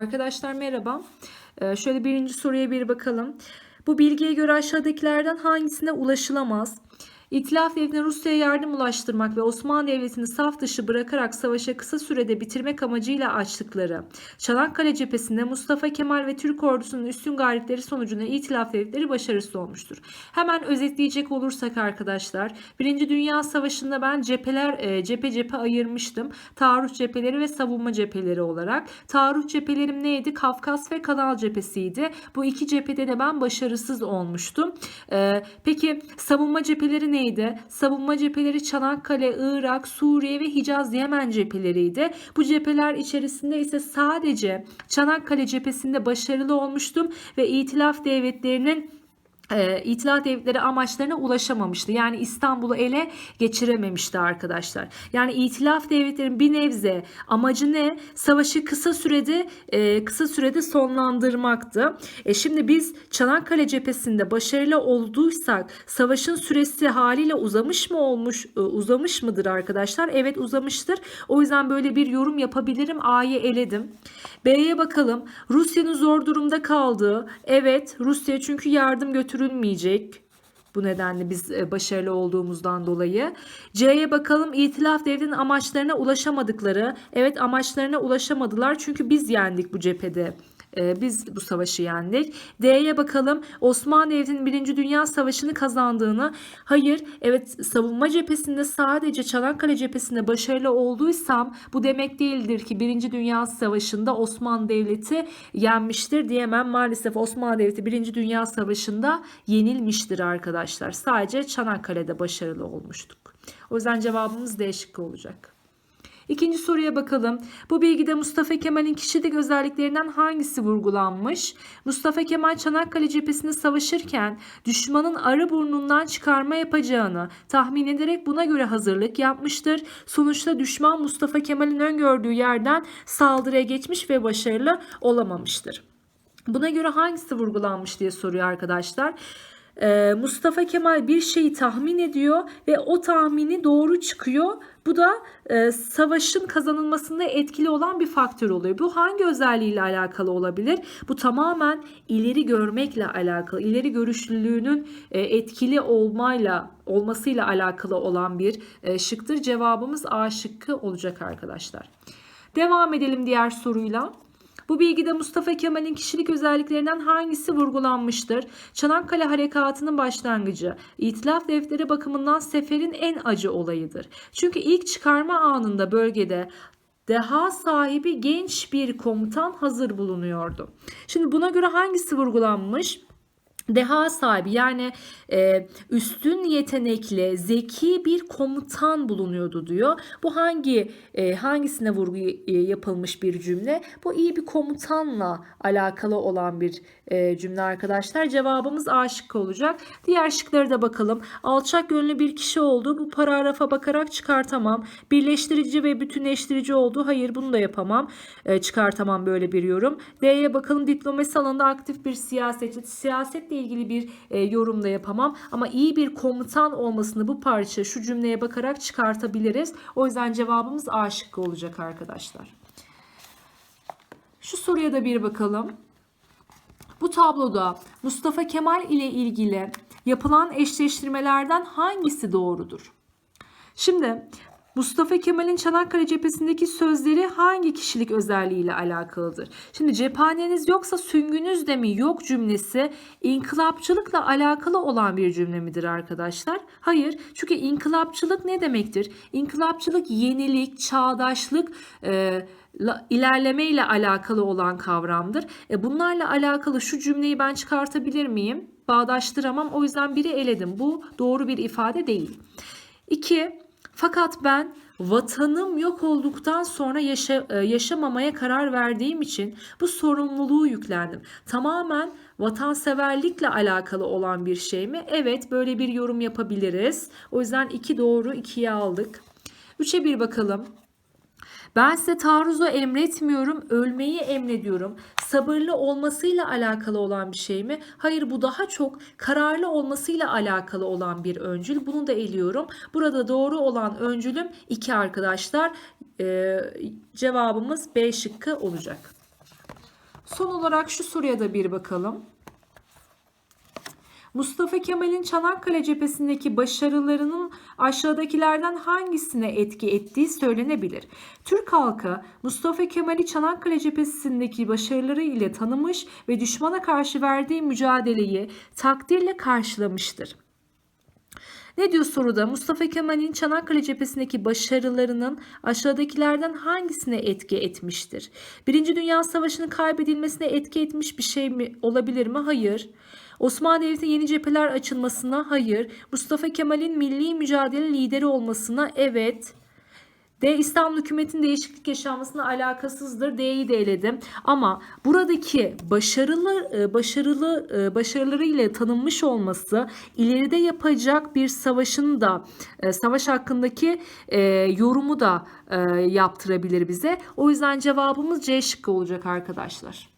Arkadaşlar merhaba. Ee, şöyle birinci soruya bir bakalım. Bu bilgiye göre aşağıdakilerden hangisine ulaşılamaz? İtilaf Devleti'ne Rusya'ya yardım ulaştırmak ve Osmanlı Devleti'ni saf dışı bırakarak savaşa kısa sürede bitirmek amacıyla açtıkları Çanakkale cephesinde Mustafa Kemal ve Türk ordusunun üstün gayretleri sonucunda İtilaf Devletleri başarısız olmuştur. Hemen özetleyecek olursak arkadaşlar, Birinci Dünya Savaşı'nda ben cepheler e, cephe cephe ayırmıştım. Taarruz cepheleri ve savunma cepheleri olarak. Taarruz cephelerim neydi? Kafkas ve Kanal cephesiydi. Bu iki cephede de ben başarısız olmuştum. Ee, peki savunma cepheleri neydi? Savunma cepheleri Çanakkale, Irak, Suriye ve Hicaz Yemen cepheleriydi. Bu cepheler içerisinde ise sadece Çanakkale cephesinde başarılı olmuştum ve İtilaf devletlerinin e, İtilaf devletleri amaçlarına ulaşamamıştı. Yani İstanbul'u ele geçirememişti arkadaşlar. Yani İtilaf devletlerin bir nebze amacı ne? Savaşı kısa sürede e, kısa sürede sonlandırmaktı. E, şimdi biz Çanakkale cephesinde başarılı olduysak savaşın süresi haliyle uzamış mı olmuş e, uzamış mıdır arkadaşlar? Evet uzamıştır. O yüzden böyle bir yorum yapabilirim. A'yı eledim. B'ye bakalım. Rusya'nın zor durumda kaldığı. Evet Rusya çünkü yardım götürülmeyecek. Bu nedenle biz e, başarılı olduğumuzdan dolayı. C'ye bakalım İtilaf devletinin amaçlarına ulaşamadıkları. Evet amaçlarına ulaşamadılar çünkü biz yendik bu cephede. Ee, Biz bu savaşı yendik. D'ye bakalım. Osmanlı Devleti'nin 1. Dünya Savaşı'nı kazandığını. Hayır, evet savunma cephesinde sadece Çanakkale cephesinde başarılı olduysam bu demek değildir ki 1. Dünya Savaşı'nda Osmanlı Devleti yenmiştir diyemem. Maalesef Osmanlı Devleti 1. Dünya Savaşı'nda yenilmiştir arkadaşlar. Sadece Çanakkale'de başarılı olmuştuk. O yüzden cevabımız D şıkkı olacak. İkinci soruya bakalım. Bu bilgide Mustafa Kemal'in kişilik özelliklerinden hangisi vurgulanmış? Mustafa Kemal Çanakkale cephesinde savaşırken düşmanın arı burnundan çıkarma yapacağını tahmin ederek buna göre hazırlık yapmıştır. Sonuçta düşman Mustafa Kemal'in öngördüğü yerden saldırıya geçmiş ve başarılı olamamıştır. Buna göre hangisi vurgulanmış diye soruyor arkadaşlar. Ee, Mustafa Kemal bir şeyi tahmin ediyor ve o tahmini doğru çıkıyor. Bu da e, savaşın kazanılmasında etkili olan bir faktör oluyor. Bu hangi özelliğiyle alakalı olabilir? Bu tamamen ileri görmekle alakalı, ileri görüşlülüğünün e, etkili olmayla olmasıyla alakalı olan bir e, şıktır. Cevabımız A şıkkı olacak arkadaşlar. Devam edelim diğer soruyla. Bu bilgide Mustafa Kemal'in kişilik özelliklerinden hangisi vurgulanmıştır? Çanakkale Harekatı'nın başlangıcı, İtilaf Devletleri bakımından seferin en acı olayıdır. Çünkü ilk çıkarma anında bölgede deha sahibi genç bir komutan hazır bulunuyordu. Şimdi buna göre hangisi vurgulanmış? Deha sahibi yani e, üstün yetenekli, zeki bir komutan bulunuyordu diyor. Bu hangi e, hangisine vurgu e, yapılmış bir cümle? Bu iyi bir komutanla alakalı olan bir e, cümle arkadaşlar. Cevabımız A şıkkı olacak. Diğer şıkları da bakalım. Alçak gönüllü bir kişi oldu. Bu paragrafa bakarak çıkartamam. Birleştirici ve bütünleştirici oldu. Hayır bunu da yapamam. E, çıkartamam böyle bir yorum. D'ye bakalım. Diplomasi alanında aktif bir siyasetçi. İlgili bir e, yorum da yapamam. Ama iyi bir komutan olmasını bu parça şu cümleye bakarak çıkartabiliriz. O yüzden cevabımız A şıkkı olacak arkadaşlar. Şu soruya da bir bakalım. Bu tabloda Mustafa Kemal ile ilgili yapılan eşleştirmelerden hangisi doğrudur? Şimdi Mustafa Kemal'in Çanakkale cephesindeki sözleri hangi kişilik özelliğiyle alakalıdır? Şimdi cephaneniz yoksa süngünüz de mi yok cümlesi inkılapçılıkla alakalı olan bir cümle midir arkadaşlar? Hayır. Çünkü inkılapçılık ne demektir? İnkılapçılık yenilik, çağdaşlık, e, ilerleme ile alakalı olan kavramdır. E, bunlarla alakalı şu cümleyi ben çıkartabilir miyim? Bağdaştıramam. O yüzden biri eledim. Bu doğru bir ifade değil. 2. Fakat ben vatanım yok olduktan sonra yaşa- e, yaşamamaya karar verdiğim için bu sorumluluğu yüklendim. Tamamen vatanseverlikle alakalı olan bir şey mi? Evet böyle bir yorum yapabiliriz. O yüzden iki doğru ikiye aldık. Üçe bir bakalım. Ben size taarruzu emretmiyorum, ölmeyi emrediyorum. Sabırlı olmasıyla alakalı olan bir şey mi? Hayır bu daha çok kararlı olmasıyla alakalı olan bir öncül. Bunu da eliyorum. Burada doğru olan öncülüm iki arkadaşlar. Ee, cevabımız B şıkkı olacak. Son olarak şu soruya da bir bakalım. Mustafa Kemal'in Çanakkale cephesindeki başarılarının aşağıdakilerden hangisine etki ettiği söylenebilir. Türk halkı Mustafa Kemal'i Çanakkale cephesindeki başarıları ile tanımış ve düşmana karşı verdiği mücadeleyi takdirle karşılamıştır. Ne diyor soruda? Mustafa Kemal'in Çanakkale cephesindeki başarılarının aşağıdakilerden hangisine etki etmiştir? Birinci Dünya Savaşı'nın kaybedilmesine etki etmiş bir şey mi olabilir mi? Hayır. Osmanlı Devleti'ne yeni cepheler açılmasına hayır. Mustafa Kemal'in milli mücadele lideri olmasına evet. D İstanbul hükümetinin değişiklik yaşanmasına alakasızdır. D'yi de eledim. Ama buradaki başarılı e, başarılı e, başarılarıyla tanınmış olması ileride yapacak bir savaşın da e, savaş hakkındaki yorumu da yaptırabilir bize. O yüzden cevabımız C şıkkı olacak arkadaşlar.